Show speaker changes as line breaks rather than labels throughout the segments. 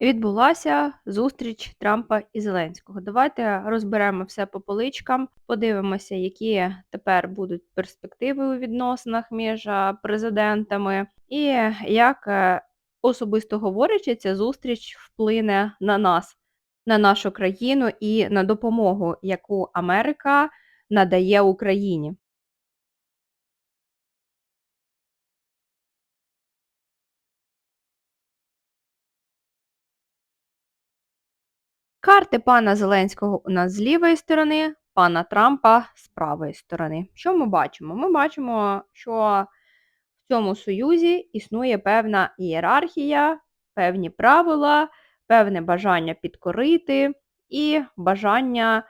Відбулася зустріч Трампа і Зеленського. Давайте розберемо все по поличкам, подивимося, які тепер будуть перспективи у відносинах між президентами, і як е, особисто говорячи, ця зустріч вплине на нас, на нашу країну і на допомогу, яку Америка надає Україні. Карти пана Зеленського у нас з лівої сторони, пана Трампа з правої сторони. Що ми бачимо? Ми бачимо, що в цьому союзі існує певна ієрархія, певні правила, певне бажання підкорити і бажання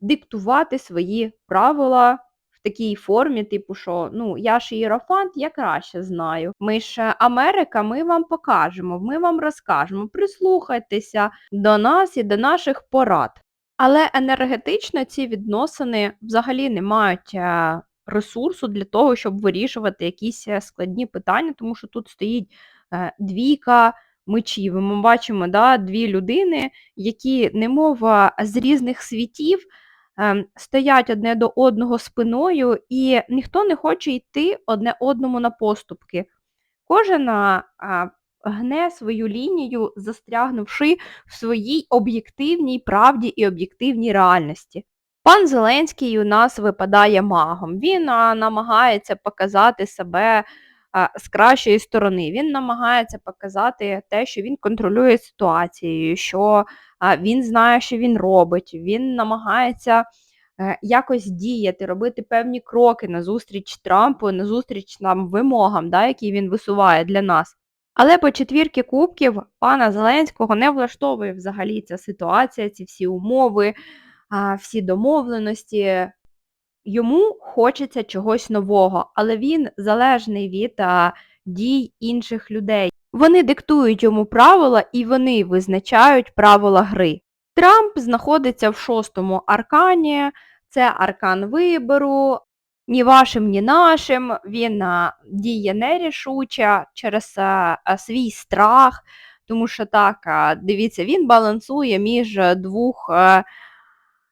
диктувати свої правила такій формі, типу, що ну я ж ієрофант, я краще знаю. Ми ж е, Америка, ми вам покажемо, ми вам розкажемо. Прислухайтеся до нас і до наших порад. Але енергетично ці відносини взагалі не мають е, ресурсу для того, щоб вирішувати якісь е, складні питання, тому що тут стоїть двійка мечів. Ми бачимо да, дві людини, які, немов з різних світів, стоять одне до одного спиною, і ніхто не хоче йти одне одному на поступки. Кожен гне свою лінію, застрягнувши в своїй об'єктивній правді і об'єктивній реальності. Пан Зеленський у нас випадає магом. Він намагається показати себе з кращої сторони. Він намагається показати те, що він контролює ситуацію, що він знає, що він робить. Він намагається е, якось діяти, робити певні кроки назустріч Трампу, назустріч нам вимогам, да, які він висуває для нас. Але по четвірки кубків пана Зеленського не влаштовує взагалі ця ситуація, ці всі умови, всі домовленості. Йому хочеться чогось нового, але він залежний від а, дій інших людей. Вони диктують йому правила і вони визначають правила гри. Трамп знаходиться в шостому аркані, це аркан вибору, ні вашим, ні нашим. Він а, діє нерішуче через а, а, свій страх, тому що так, а, дивіться, він балансує між двох а,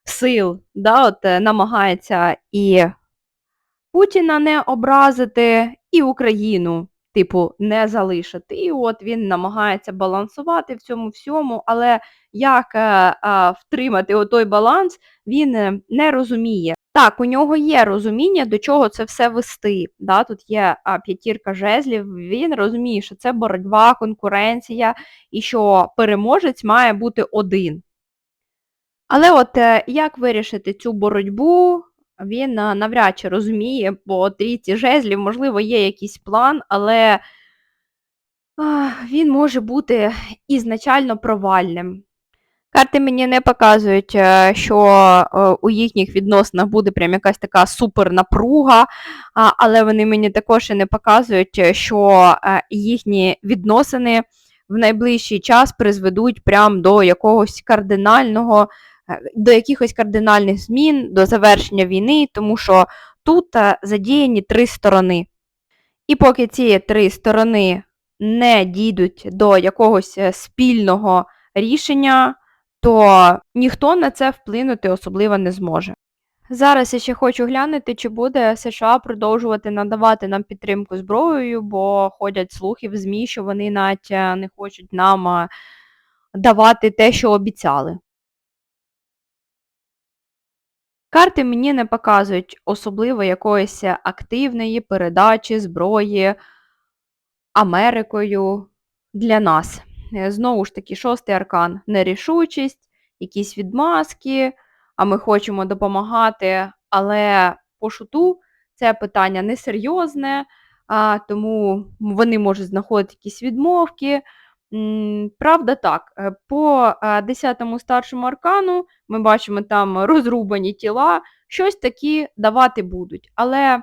сил, да, от, е, намагається і Путіна не образити, і Україну, типу, не залишити. І от він намагається балансувати в цьому всьому, але як е, е, втримати отой баланс, він е, не розуміє. Так, у нього є розуміння, до чого це все вести. Да? Тут є а, п'ятірка жезлів, він розуміє, що це боротьба, конкуренція і що переможець має бути один. Але от е, як вирішити цю боротьбу, він е, навряд чи розуміє, по трійці жезлів, можливо, є якийсь план, але він може бути ізначально провальним. Карти мені не показують, е, що у їхніх відносинах буде прям якась така супернапруга, але вони мені також і не показують, що їхні відносини в найближчий час призведуть прям до якогось кардинального до якихось кардинальних змін, до завершення війни, тому що тут е, задіяні три сторони. І поки ці три сторони не дійдуть до якогось е, спільного рішення, то ніхто на це вплинути особливо не зможе. Зараз я ще хочу глянути, чи буде США продовжувати надавати нам підтримку зброєю, бо ходять слухи в ЗМІ, що вони навіть не хочуть нам давати те, що обіцяли. Карти мені не показують особливо якоїсь активної передачі зброї Америкою для нас. Е, знову ж таки, шостий аркан нерішучість, якісь відмазки, а ми хочемо допомагати, але по шуту це питання несерйозне, тому вони можуть знаходити якісь відмовки. Правда, так, е, по 10-му е, старшому аркану ми бачимо там розрубані тіла, щось такі давати будуть. Але,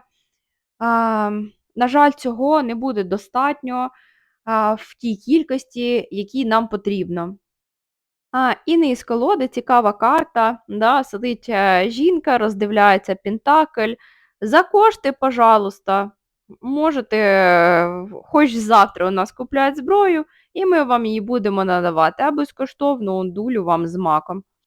на жаль, цього не буде достатньо в тій кількості, якій нам потрібно. А, І не із колоди цікава карта. да, Сидить е, жінка, роздивляється Пентакль. За кошти, пожалуйста, можете, хоч завтра у нас купляти зброю і ми вам її будемо надавати, а безкоштовну ондулю вам з маком.